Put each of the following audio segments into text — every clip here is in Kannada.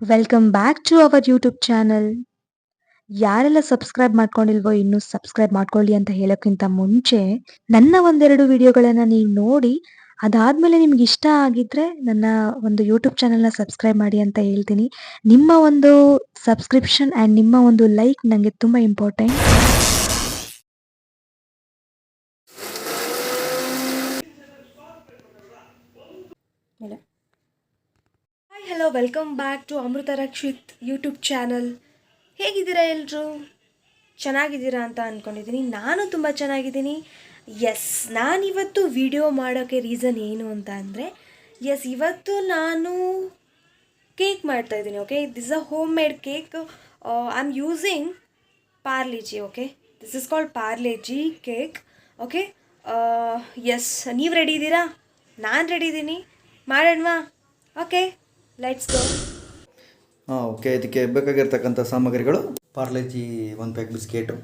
Welcome back to our YouTube channel ಯಾರೆಲ್ಲ ಸಬ್ಸ್ಕ್ರೈಬ್ ಮಾಡ್ಕೊಂಡಿಲ್ವೋ ಇನ್ನೂ ಸಬ್ಸ್ಕ್ರೈಬ್ ಮಾಡ್ಕೊಳ್ಳಿ ಅಂತ ಹೇಳೋಕ್ಕಿಂತ ಮುಂಚೆ ನನ್ನ ಒಂದೆರಡು ವಿಡಿಯೋಗಳನ್ನು ನೀವು ನೋಡಿ, ಅದಾದಮೇಲೆ ನಿಮ್ಗೆ ಇಷ್ಟ ಆಗಿದ್ರೆ ನನ್ನ ಒಂದು ಯೂಟ್ಯೂಬ್ ಚಾನಲ್ನ ಸಬ್ಸ್ಕ್ರೈಬ್ ಮಾಡಿ ಅಂತ ಹೇಳ್ತೀನಿ. ನಿಮ್ಮ ಒಂದು ಸಬ್ಸ್ಕ್ರಿಪ್ಷನ್ ಆ್ಯಂಡ್ ನಿಮ್ಮ ಒಂದು ಲೈಕ್ ನನಗೆ ತುಂಬ important hello welcome back to Amrutha Rakshith YouTube channel ಹೇಗಿದ್ದೀರಾ ಎಲ್ಲರೂ ಚೆನ್ನಾಗಿದ್ದೀರಾ ಅಂತ ಅಂದ್ಕೊಂಡಿದ್ದೀನಿ ನಾನು ತುಂಬ ಚೆನ್ನಾಗಿದ್ದೀನಿ. ಎಸ್ ನಾನಿವತ್ತು ವಿಡಿಯೋ ಮಾಡೋಕ್ಕೆ ರೀಸನ್ ಏನು ಅಂತ ಅಂದರೆ ಎಸ್ ಇವತ್ತು ನಾನು ಕೇಕ್ ಮಾಡ್ತಾ ಇದ್ದೀನಿ okay this a homemade cake I am using Parle G okay this is called Parle G cake okay yes ನೀವು ರೆಡಿ ಇದ್ದೀರಾ? ನಾನು ರೆಡಿ ಇದ್ದೀನಿ. ಮಾಡೋಣವಾ? ಓಕೆ ಲೆಟ್ಸ್ ಗೋ ಹಾಂ ಓಕೆ ಇದಕ್ಕೆ ಬೇಕಾಗಿರ್ತಕ್ಕಂಥ ಸಾಮಗ್ರಿಗಳು. ಪಾರ್ಲೆಜಿ ಒಂದು ಪ್ಯಾಕ್ ಬಿಸ್ಕೆಟು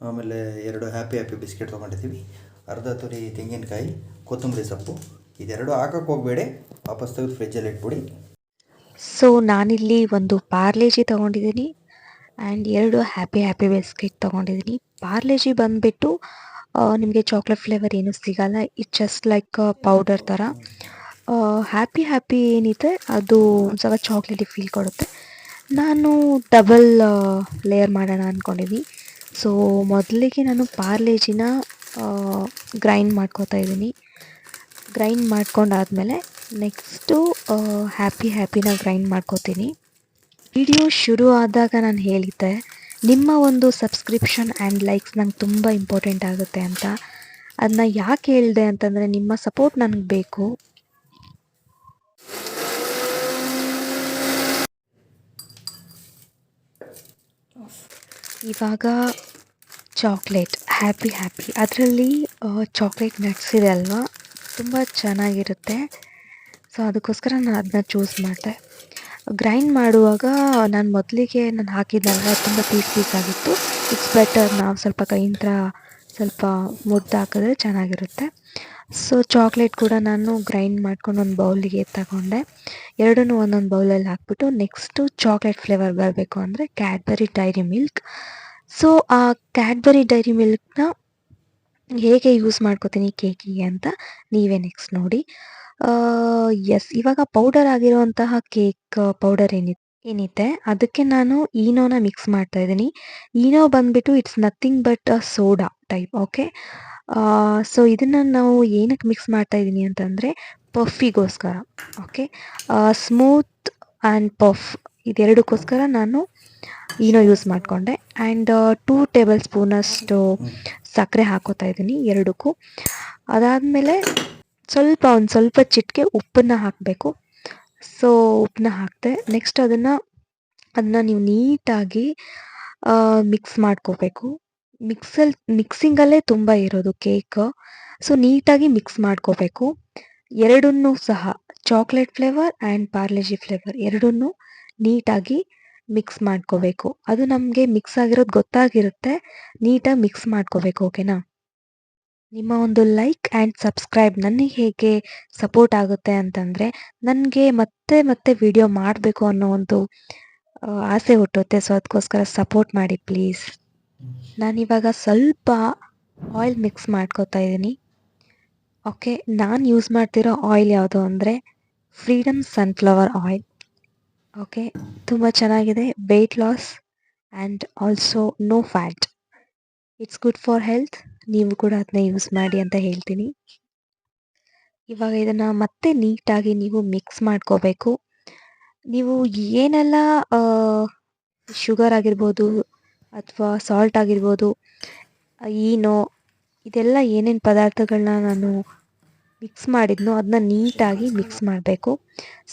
ಆಮೇಲೆ ಎರಡು ಹ್ಯಾಪಿ ಹ್ಯಾಪಿ ಬಿಸ್ಕೆಟ್ ತೊಗೊಂಡಿದ್ದೀವಿ. ಅರ್ಧ ತುರಿ ತೆಂಗಿನಕಾಯಿ ಕೊತ್ತಂಬರಿ ಸೊಪ್ಪು ಇದೆರಡು ಹಾಕಕ್ಕೆ ಹೋಗಬೇಡಿ ವಾಪಸ್ ತೆಗೆದು ಫ್ರಿಜ್ಜಲ್ಲಿ ಇಟ್ಬಿಡಿ. ಸೊ ನಾನಿಲ್ಲಿ ಒಂದು ಪಾರ್ಲೇಜಿ ತೊಗೊಂಡಿದ್ದೀನಿ ಆ್ಯಂಡ್ ಎರಡು ಹ್ಯಾಪಿ ಹ್ಯಾಪಿ ಬಿಸ್ಕೆಟ್ ತೊಗೊಂಡಿದ್ದೀನಿ. ಪಾರ್ಲೇಜಿ ಬಂದುಬಿಟ್ಟು ನಿಮಗೆ ಚಾಕ್ಲೇಟ್ ಫ್ಲೇವರ್ ಏನೂ ಸಿಗಲ್ಲ. ಇಟ್ ಜಸ್ಟ್ ಲೈಕ್ ಪೌಡರ್ ಥರ ಹ್ಯಾಪಿ ಹ್ಯಾಪಿ ಏನಿದೆ, ಅದು ಒಂದ್ಸಲ ಚಾಕ್ಲೇಟಿ ಫೀಲ್ ಕೊಡುತ್ತೆ. ನಾನು ಡಬಲ್ ಲೇಯರ್ ಮಾಡೋಣ ಅಂದ್ಕೊಂಡಿದ್ವಿ ಸೊ ಮೊದಲಿಗೆ ನಾನು ಪಾರ್ಲೇಜಿನ ಗ್ರೈಂಡ್ ಮಾಡ್ಕೋತಾ ಇದ್ದೀನಿ. ಗ್ರೈಂಡ್ ಮಾಡ್ಕೊಂಡಾದಮೇಲೆ ನೆಕ್ಸ್ಟು ಹ್ಯಾಪಿ ಹ್ಯಾಪಿನ ಗ್ರೈಂಡ್ ಮಾಡ್ಕೋತೀನಿ. ವಿಡಿಯೋ ಶುರು ಆದಾಗ ನಾನು ಹೇಳಿದ್ದೆ, ನಿಮ್ಮ ಒಂದು ಸಬ್ಸ್ಕ್ರಿಪ್ಷನ್ ಆ್ಯಂಡ್ ಲೈಕ್ಸ್ ನಂಗೆ ತುಂಬ ಇಂಪಾರ್ಟೆಂಟ್ ಆಗುತ್ತೆ ಅಂತ. ಅದನ್ನ ಯಾಕೆ ಹೇಳಿದೆ ಅಂತಂದರೆ, ನಿಮ್ಮ ಸಪೋರ್ಟ್ ನನಗೆ ಬೇಕು. ಇವಾಗ ಚಾಕ್ಲೇಟ್, ಹ್ಯಾಪಿ ಹ್ಯಾಪಿ. ಅದರಲ್ಲಿ ಚಾಕ್ಲೇಟ್ ನಟ್ಸ್ ಇದೆ ಅಲ್ವಾ? ತುಂಬ ಚೆನ್ನಾಗಿರುತ್ತೆ. ಸೊ ಅದಕ್ಕೋಸ್ಕರ ನಾನು ಅದನ್ನ ಚೂಸ್ ಮಾಡಿದೆ. ಗ್ರೈಂಡ್ ಮಾಡುವಾಗ ನಾನು ಮೊದಲಿಗೆ ನಾನು ಹಾಕಿದ್ದಲ್ವ ತುಂಬ ಪೀಸ್ ಪೀಸ್ ಆಗಿತ್ತು. ಇಟ್ಸ್ ಬೆಟರ್ ನಾವು ಸ್ವಲ್ಪ ಕೈಯಿಂದ ಸ್ವಲ್ಪ ಮುದ್ದು ಹಾಕಿದ್ರೆ ಚೆನ್ನಾಗಿರುತ್ತೆ. ಸೊ ಚಾಕ್ಲೇಟ್ ಕೂಡ ನಾನು ಗ್ರೈಂಡ್ ಮಾಡ್ಕೊಂಡು ಒಂದು ಬೌಲಿಗೆ ತಗೊಂಡೆ. ಎರಡನ್ನೂ ಒಂದೊಂದು ಬೌಲಲ್ಲಿ ಹಾಕ್ಬಿಟ್ಟು ನೆಕ್ಸ್ಟು ಚಾಕ್ಲೇಟ್ ಫ್ಲೇವರ್ ಬರಬೇಕು ಅಂದರೆ ಕ್ಯಾಡ್ಬರಿ ಡೈರಿ ಮಿಲ್ಕ್ ಸೊ ಆ ಕ್ಯಾಡ್ಬರಿ ಡೈರಿ ಮಿಲ್ಕ್ನ ಹೇಗೆ ಯೂಸ್ ಮಾಡ್ಕೋತೀನಿ ಕೇಕಿಗೆ ಅಂತ ನೀವೇ ನೆಕ್ಸ್ಟ್ ನೋಡಿ. ಎಸ್ ಇವಾಗ ಪೌಡರ್ ಆಗಿರುವಂತಹ ಕೇಕ್ ಪೌಡರ್ ಏನಿ ಏನಿದೆ? ಅದಕ್ಕೆ ನಾನು ಈನೋನ ಮಿಕ್ಸ್ ಮಾಡ್ತಾ ಇದ್ದೀನಿ. ಈನೋ ಬಂದ್ಬಿಟ್ಟು it's nothing but soda type okay so ಇದನ್ನು ನಾವು ಏನಕ್ಕೆ ಮಿಕ್ಸ್ ಮಾಡ್ತಾ ಇದ್ದೀನಿ ಅಂತಂದರೆ ಪಫಿಗೋಸ್ಕರ ಓಕೆ ಸ್ಮೂತ್ ಆ್ಯಂಡ್ ಪಫ್ ಇದೆರಡಕ್ಕೋಸ್ಕರ ನಾನು ಈನೋ ಯೂಸ್ ಮಾಡಿಕೊಂಡೆ. ಆ್ಯಂಡ್ ಟೂ ಟೇಬಲ್ ಸ್ಪೂನಷ್ಟು ಸಕ್ಕರೆ ಹಾಕೋತಾ ಇದ್ದೀನಿ ಎರಡಕ್ಕೂ. ಅದಾದಮೇಲೆ ಸ್ವಲ್ಪ ಒಂದು ಸ್ವಲ್ಪ ಚಿಟಿಕೆ ಉಪ್ಪನ್ನು ಹಾಕಬೇಕು. ಸೊ ಉಪ್ಪನ್ನ ಹಾಕಿದೆ ನೆಕ್ಸ್ಟ್ ಅದನ್ನು, ಅದನ್ನ ನೀವು ನೀಟಾಗಿ ಮಿಕ್ಸ್ ಮಾಡ್ಕೋಬೇಕು. ಮಿಕ್ಸಲ್ಲಿ ಮಿಕ್ಸಿಂಗಲ್ಲೇ ತುಂಬ ಇರೋದು ಕೇಕ್. ಸೊ ನೀಟಾಗಿ ಮಿಕ್ಸ್ ಮಾಡ್ಕೋಬೇಕು. ಎರಡನ್ನೂ ಸಹ chocolate flavour and Parle G flavour ಎರಡನ್ನೂ ನೀಟಾಗಿ ಮಿಕ್ಸ್ ಮಾಡ್ಕೋಬೇಕು. ಅದು ನಮಗೆ ಮಿಕ್ಸ್ ಆಗಿರೋದು ಗೊತ್ತಾಗಿರುತ್ತೆ. ನೀಟಾಗಿ ಮಿಕ್ಸ್ ಮಾಡ್ಕೋಬೇಕು ಓಕೆನಾ ನಿಮ್ಮ ಒಂದು ಲೈಕ್ ಆ್ಯಂಡ್ ಸಬ್ಸ್ಕ್ರೈಬ್ ನನಗೆ ಹೇಗೆ ಸಪೋರ್ಟ್ ಆಗುತ್ತೆ ಅಂತಂದರೆ, ನನಗೆ ಮತ್ತೆ ಮತ್ತೆ ವಿಡಿಯೋ ಮಾಡಬೇಕು ಅನ್ನೋ ಒಂದು ಆಸೆ ಹುಟ್ಟುತ್ತೆ. ಸೊ ಅದಕ್ಕೋಸ್ಕರ ಸಪೋರ್ಟ್ ಮಾಡಿ ಪ್ಲೀಸ್ ನಾನಿವಾಗ ಸ್ವಲ್ಪ ಆಯಿಲ್ ಮಿಕ್ಸ್ ಮಾಡ್ಕೋತಾ ಇದ್ದೀನಿ. ಓಕೆ ನಾನು ಯೂಸ್ ಮಾಡ್ತಿರೋ ಆಯಿಲ್ ಯಾವುದು ಅಂದರೆ ಫ್ರೀಡಮ್ ಸನ್ಫ್ಲವರ್ ಆಯಿಲ್ ಓಕೆ ತುಂಬ ಚೆನ್ನಾಗಿದೆ weight loss and also no fat it's good for health ನೀವು ಕೂಡ ಅದನ್ನ ಯೂಸ್ ಮಾಡಿ ಅಂತ ಹೇಳ್ತೀನಿ. ಇವಾಗ ಇದನ್ನು ಮತ್ತೆ ನೀಟಾಗಿ ನೀವು ಮಿಕ್ಸ್ ಮಾಡ್ಕೋಬೇಕು. ನೀವು ಏನೆಲ್ಲ ಶುಗರ್ ಆಗಿರ್ಬೋದು ಅಥವಾ ಸಾಲ್ಟ್ ಆಗಿರ್ಬೋದು, ಈನೋ, ಇದೆಲ್ಲ ಏನೇನು ಪದಾರ್ಥಗಳನ್ನ ನಾನು ಮಿಕ್ಸ್ ಮಾಡಿದ್ನೋ ಅದನ್ನ ನೀಟಾಗಿ ಮಿಕ್ಸ್ ಮಾಡಬೇಕು.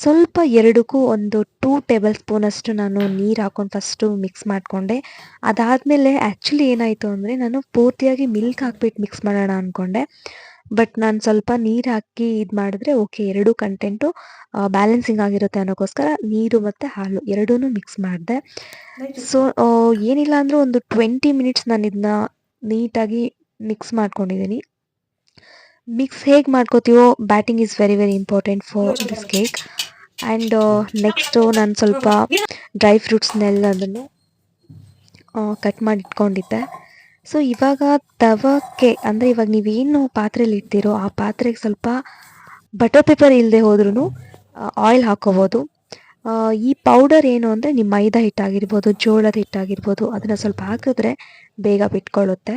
ಸ್ವಲ್ಪ ಎರಡಕ್ಕೂ ಒಂದು ಟೂ ಟೇಬಲ್ ಸ್ಪೂನಷ್ಟು ನಾನು ನೀರು ಹಾಕೊಂಡು ಫಸ್ಟು ಮಿಕ್ಸ್ ಮಾಡಿಕೊಂಡೆ. ಅದಾದಮೇಲೆ ಆ್ಯಕ್ಚುಲಿ ಏನಾಯಿತು ಅಂದರೆ ನಾನು ಪೂರ್ತಿಯಾಗಿ ಮಿಲ್ಕ್ ಹಾಕ್ಬಿಟ್ಟು ಮಿಕ್ಸ್ ಮಾಡೋಣ ಅಂದ್ಕೊಂಡೆ ಬಟ್ ನಾನು ಸ್ವಲ್ಪ ನೀರು ಹಾಕಿ ಇದು ಮಾಡಿದ್ರೆ ಓಕೆ ಎರಡೂ ಕಂಟೆಂಟು ಬ್ಯಾಲೆನ್ಸಿಂಗ್ ಆಗಿರುತ್ತೆ ಅನ್ನೋಕ್ಕೋಸ್ಕರ ನೀರು ಮತ್ತು ಹಾಲು ಎರಡೂ ಮಿಕ್ಸ್ ಮಾಡಿದೆ. ಸೊ ಏನಿಲ್ಲ ಅಂದರೂ ಒಂದು ಟ್ವೆಂಟಿ ಮಿನಿಟ್ಸ್ ನಾನು ಇದನ್ನ ನೀಟಾಗಿ ಮಿಕ್ಸ್ ಮಾಡ್ಕೊಂಡಿದ್ದೀನಿ ಮಿಕ್ಸ್ ಹೇಗೆ ಮಾಡ್ಕೋತೀವೋ batting is very very important for this cake and next ನಾನು ಸ್ವಲ್ಪ ಡ್ರೈ ಫ್ರೂಟ್ಸ್ನೆಲ್ಲದನ್ನು ಕಟ್ ಮಾಡಿ ಇಟ್ಕೊಂಡಿದ್ದೆ ಸೊ ಇವಾಗ ತವಕ್ಕೆ, ಅಂದರೆ ಇವಾಗ ನೀವೇನು ಪಾತ್ರೆಯಲ್ಲಿ ಇಡ್ತೀರೋ ಆ ಪಾತ್ರೆಗೆ ಸ್ವಲ್ಪ ಬಟರ್ ಪೇಪರ್ ಇಲ್ಲದೆ ಹೋದ್ರೂ ಆಯಿಲ್ ಹಾಕೋಬೋದು. ಈ ಪೌಡರ್ ಏನು ಅಂದರೆ ನಿಮ್ಮ ಮೈದಾ ಹಿಟ್ಟಾಗಿರ್ಬೋದು, ಜೋಳದ ಹಿಟ್ಟಾಗಿರ್ಬೋದು, ಅದನ್ನು ಸ್ವಲ್ಪ ಹಾಕಿದ್ರೆ ಬೇಗ ಬಿಟ್ಕೊಳ್ಳುತ್ತೆ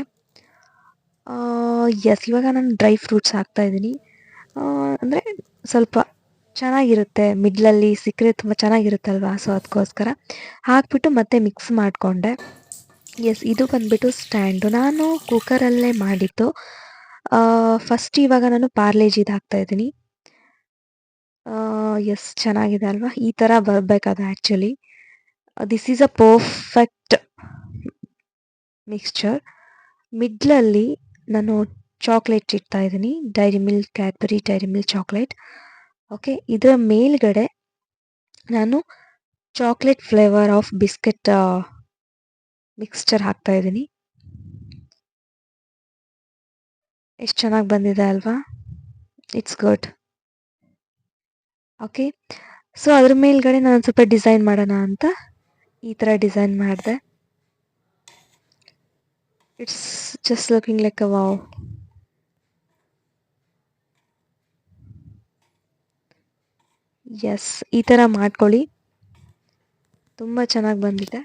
ಎಸ್ ಇವಾಗ ನಾನು ಡ್ರೈ ಫ್ರೂಟ್ಸ್ ಹಾಕ್ತಾ ಇದ್ದೀನಿ. ಅಂದರೆ ಸ್ವಲ್ಪ ಚೆನ್ನಾಗಿರುತ್ತೆ ಮಿಡ್ಲಲ್ಲಿ ಸಿಕ್ಕರೆ ತುಂಬ ಚೆನ್ನಾಗಿರುತ್ತಲ್ವಾ? ಸೊ ಅದಕ್ಕೋಸ್ಕರ ಹಾಕ್ಬಿಟ್ಟು ಮತ್ತೆ ಮಿಕ್ಸ್ ಮಾಡಿಕೊಂಡೆ. ಎಸ್ ಇದು ಬಂದ್ಬಿಟ್ಟು ಸ್ಟ್ಯಾಂಡು ನಾನು ಕುಕ್ಕರಲ್ಲೇ ಮಾಡಿದ್ದು. ಫಸ್ಟ್ ಇವಾಗ ನಾನು ಪಾರ್ಲೇಜಿದು ಹಾಕ್ತಾ ಇದ್ದೀನಿ. ಎಸ್ ಚೆನ್ನಾಗಿದೆ ಅಲ್ವಾ? ಈ ಥರ ಬರಬೇಕಾದ actually this is a perfect mixture ಮಿಡ್ಲಲ್ಲಿ ನಾನು ಚಾಕ್ಲೇಟ್ ಇಡ್ತಾ ಇದ್ದೀನಿ. Dairy Milk Cadbury Dairy Milk chocolate okay ಇದರ ಮೇಲ್ಗಡೆ ನಾನು chocolate flavour of biscuit mixture ಹಾಕ್ತಾ ಇದ್ದೀನಿ. ಎಷ್ಟು ಚೆನ್ನಾಗಿ ಬಂದಿದೆ ಅಲ್ವಾ? ಇಟ್ಸ್ ಗುಡ್ ಓಕೆ ಸೊ ಅದ್ರ ಮೇಲ್ಗಡೆ ನಾನು ಸ್ವಲ್ಪ ಡಿಸೈನ್ ಮಾಡೋಣ ಅಂತ ಈ ಥರ ಡಿಸೈನ್ ಮಾಡಿದೆ. It's just looking like a wow yes ಈ ಥರ ಮಾಡ್ಕೊಳ್ಳಿ. ತುಂಬ ಚೆನ್ನಾಗಿ ಬಂದಿದೆ.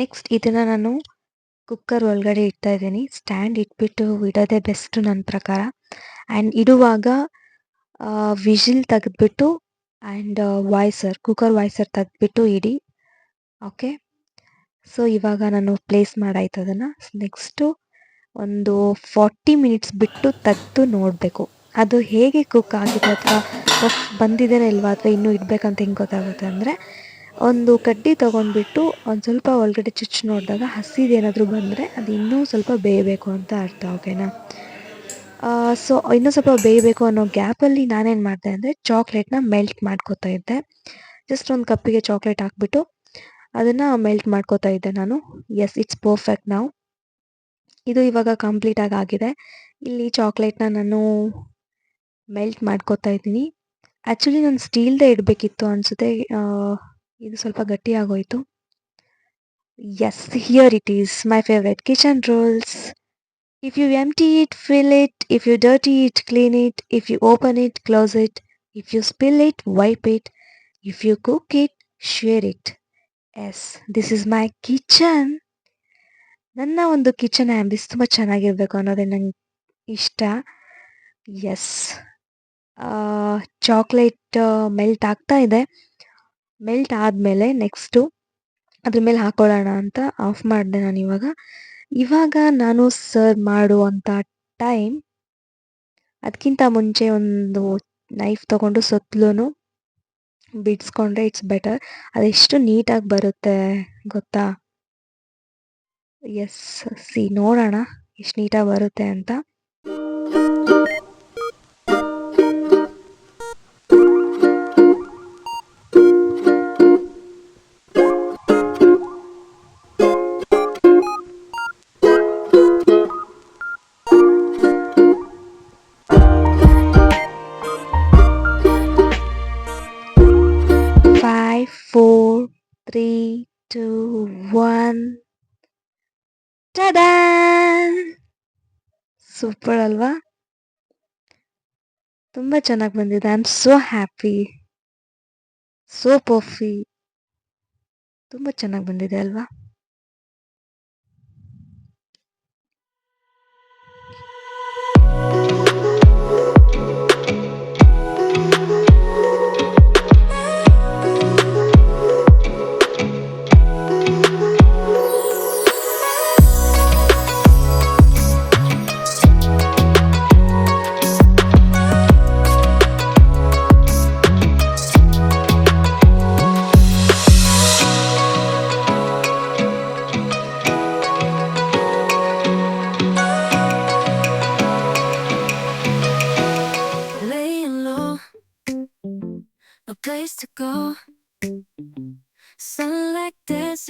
ನೆಕ್ಸ್ಟ್ ಇದನ್ನು ನಾನು ಕುಕ್ಕರ್ ಒಳಗಡೆ ಇಡ್ತಾ ಇದ್ದೀನಿ. ಸ್ಟ್ಯಾಂಡ್ ಇಟ್ಬಿಟ್ಟು ಇಡೋದೆ ಬೆಸ್ಟ್ ನನ್ನ ಪ್ರಕಾರ. ಆ್ಯಂಡ್ ಇಡುವಾಗ ವಿಜಿಲ್ ತೆಗೆದ್ಬಿಟ್ಟು ಆ್ಯಂಡ್ ವಾಯ್ಸರ್ ಕುಕ್ಕರ್ ವಾಯ್ಸರ್ ತೆಗೆದ್ಬಿಟ್ಟು ಇಡಿ. ಓಕೆ ಸೊ ಇವಾಗ ನಾನು ಪ್ಲೇಸ್ ಮಾಡಾಯ್ತು ಅದನ್ನು. ನೆಕ್ಸ್ಟು ಒಂದು ಫಾರ್ಟಿ ಮಿನಿಟ್ಸ್ ಬಿಟ್ಟು ತೆಗೆದು ನೋಡಬೇಕು. ಅದು ಹೇಗೆ ಕುಕ್ ಆಗಿದೆ ಅಥವಾ ಬಂದಿದೆ ಇಲ್ವಾ ಅಥವಾ ಇನ್ನೂ ಇಡಬೇಕಂತ ಹೆಂಗೆ ಗೊತ್ತಾಗುತ್ತೆ ಅಂದರೆ ಒಂದು ಕಡ್ಡಿ ತಗೊಂಡ್ಬಿಟ್ಟು ಒಂದು ಸ್ವಲ್ಪ ಒಳಗಡೆ ಚುಚ್ಚಿ ನೋಡಿದಾಗ ಹಸಿದೇನಾದರೂ ಬಂದರೆ ಅದು ಇನ್ನೂ ಸ್ವಲ್ಪ ಬೇಯಬೇಕು ಅಂತ ಅರ್ಥ, ಓಕೆನಾ? ಸೊ ಇನ್ನೂ ಸ್ವಲ್ಪ ಬೇಯಬೇಕು ಅನ್ನೋ ಗ್ಯಾಪಲ್ಲಿ ನಾನೇನು ಮಾಡಿದೆ ಅಂದರೆ ಚಾಕ್ಲೇಟ್ನ ಮೆಲ್ಟ್ ಮಾಡ್ಕೋತಾ ಇದ್ದೆ. ಜಸ್ಟ್ ಒಂದು ಕಪ್ಪಿಗೆ ಚಾಕ್ಲೇಟ್ ಹಾಕ್ಬಿಟ್ಟು ಅದನ್ನು ಮೆಲ್ಟ್ ಮಾಡ್ಕೋತಾ ಇದ್ದೆ ನಾನು. ಎಸ್ ಇಟ್ಸ್ ಪರ್ಫೆಕ್ಟ್ ನಾವು ಇದು ಇವಾಗ ಕಂಪ್ಲೀಟಾಗಿ ಆಗಿದೆ. ಇಲ್ಲಿ ಚಾಕ್ಲೇಟ್ನ ನಾನು ಮೆಲ್ಟ್ ಮಾಡ್ಕೋತಾ ಇದ್ದೀನಿ. ಆ್ಯಕ್ಚುಲಿ ನಾನು ಸ್ಟೀಲ್ದೇ ಇಡಬೇಕಿತ್ತು ಅನಿಸುತ್ತೆ. ಇದು ಸ್ವಲ್ಪ ಗಟ್ಟಿಯಾಗೋಯಿತು yes here it is my favourite kitchen rules if you empty it fill it if you dirty it clean it if you open it close it if you spill it wipe it if you cook it share it yes this is my kitchen ನನ್ನ ಒಂದು ಕಿಚನ್ ಆ್ಯಂಬಿಸ್ ತುಂಬ ಚೆನ್ನಾಗಿರಬೇಕು ಅನ್ನೋದೇ ನಂಗೆ ಇಷ್ಟ. ಎಸ್ ಚಾಕ್ಲೇಟ್ ಮೆಲ್ಟ್ ಆಗ್ತಾ ಇದೆ. ಮೆಲ್ಟ್ ಆದಮೇಲೆ ನೆಕ್ಸ್ಟು ಅದ್ರ ಮೇಲೆ ಹಾಕೊಳ್ಳೋಣ ಅಂತ ಆಫ್ ಮಾಡಿದೆ ನಾನು ಇವಾಗ. ಇವಾಗ ನಾನು ಸರ್ವ್ ಮಾಡುವಂಥ ಟೈಮ್ ಅದಕ್ಕಿಂತ ಮುಂಚೆ ಒಂದು ನೈಫ್ ತೊಗೊಂಡು ಸುತ್ತಲೂ ಬಿಡಿಸ್ಕೊಂಡ್ರೆ ಇಟ್ಸ್ ಬೆಟರ್ ಅದೆಷ್ಟು ನೀಟಾಗಿ ಬರುತ್ತೆ ಗೊತ್ತಾ? ಎಸ್ ಸಿ ನೋಡೋಣ, ಎಷ್ಟು ನೀಟಾಗಿ ಬರುತ್ತೆ ಅಂತ. ಟಡಾನ್ ಸೂಪರ್ ಅಲ್ವಾ? ತುಂಬ ಚೆನ್ನಾಗಿ ಬಂದಿದೆ. I am so happy so puffy ತುಂಬ ಚೆನ್ನಾಗಿ ಬಂದಿದೆ ಅಲ್ವಾ?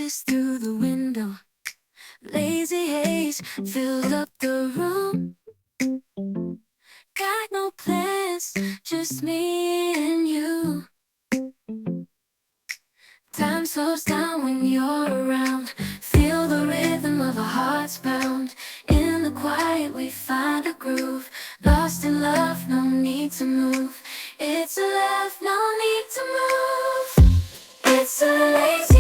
Through the window. Lazy haze filled up the room. got no plans, just me and you. Time slows down when you're around. Feel the rhythm of our hearts pound. In the quiet, we find a groove. Lost in love, no need to move. It's a love, no need to move. It's a lazy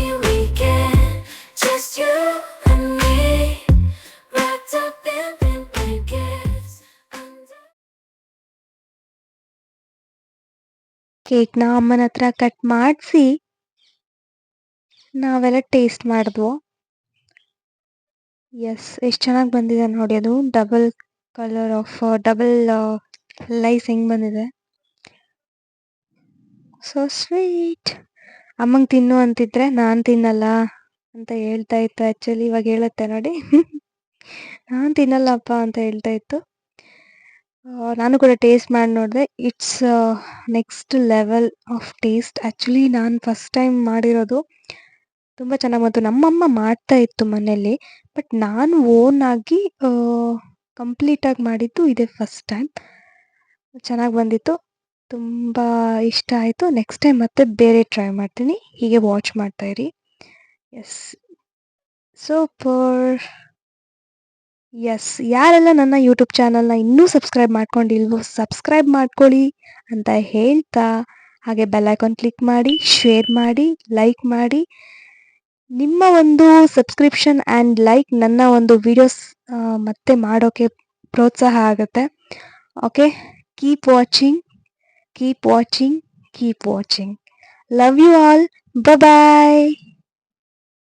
ಕೇಕ್ನ ಅಮ್ಮನ ಹತ್ರ ಕಟ್ ಮಾಡಿಸಿ, ನಾವೆಲ್ಲ ಟೇಸ್ಟ್ ಮಾಡಿದ್ವು. ಎಸ್ ಎಷ್ಟು ಚೆನ್ನಾಗಿ ಬಂದಿದೆ ನೋಡಿ ಅದು. Double colour of double layers ಹೆಂಗೆ ಬಂದಿದೆ. ಸೊ ಸ್ವೀಟ್ ಅಮ್ಮಂಗೆ ತಿನ್ನು ಅಂತಿದ್ರೆ ನಾನು ತಿನ್ನಲ್ಲ. ಅಂತ ಹೇಳ್ತಾ ಇತ್ತು ಆ್ಯಕ್ಚುಲಿ ಇವಾಗ ಹೇಳುತ್ತೆ ನೋಡಿ. ನಾನು ತಿನ್ನಲ್ಲಪ್ಪ ಅಂತ ಹೇಳ್ತಾ ಇತ್ತು. ನಾನು ಕೂಡ ಟೇಸ್ಟ್ ಮಾಡಿ ನೋಡಿದೆ. It's next level of taste actually ನಾನು ಫಸ್ಟ್ ಟೈಮ್ ಮಾಡಿರೋದು ತುಂಬ ಚೆನ್ನಾಗಿ ಬಂತು. ನಮ್ಮಮ್ಮ ಮಾಡ್ತಾ ಇತ್ತು ಮನೆಯಲ್ಲಿ. ಬಟ್ ನಾನು ಓನ್ ಆಗಿ ಕಂಪ್ಲೀಟಾಗಿ ಮಾಡಿದ್ದು ಇದೇ ಫಸ್ಟ್ ಟೈಮ್ ಚೆನ್ನಾಗಿ ಬಂದಿತ್ತು. ತುಂಬ ಇಷ್ಟ ಆಯಿತು. ನೆಕ್ಸ್ಟ್ ಟೈಮ್ ಮತ್ತೆ ಬೇರೆ ಟ್ರೈ ಮಾಡ್ತೀನಿ. ಹೀಗೆ ವಾಚ್ ಮಾಡ್ತಾ ಇರಿ. ಎಸ್ ಸೂಪರ್ ಎಸ್ ಯಾರೆಲ್ಲ ನನ್ನ ಯೂಟ್ಯೂಬ್ ಚಾನಲ್ನ ಇನ್ನೂ ಸಬ್ಸ್ಕ್ರೈಬ್ ಮಾಡ್ಕೊಂಡಿಲ್ವೋ ಸಬ್ಸ್ಕ್ರೈಬ್ ಮಾಡ್ಕೊಳ್ಳಿ ಅಂತ ಹೇಳ್ತಾ, ಹಾಗೆ ಬೆಲ್ ಐಕಾನ್ ಕ್ಲಿಕ್ ಮಾಡಿ ಶೇರ್ ಮಾಡಿ ಲೈಕ್ ಮಾಡಿ. ನಿಮ್ಮ ಒಂದು ಸಬ್ಸ್ಕ್ರಿಪ್ಷನ್ ಆ್ಯಂಡ್ ಲೈಕ್ ನನ್ನ ಒಂದು ವಿಡಿಯೋಸ್ ಮತ್ತೆ ಮಾಡೋಕ್ಕೆ ಪ್ರೋತ್ಸಾಹ ಆಗುತ್ತೆ. Okay keep watching keep watching keep watching love you all bye